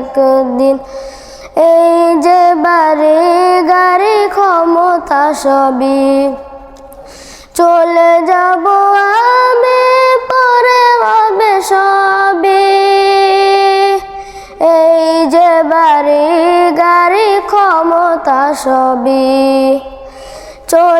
একদিন এই যে বাড়ি গাড়ি ক্ষমতা সবই চলে যাব আমি, পরে হবে সবে এই যে বাড়ি গাড়ি ক্ষমতা সবই চলে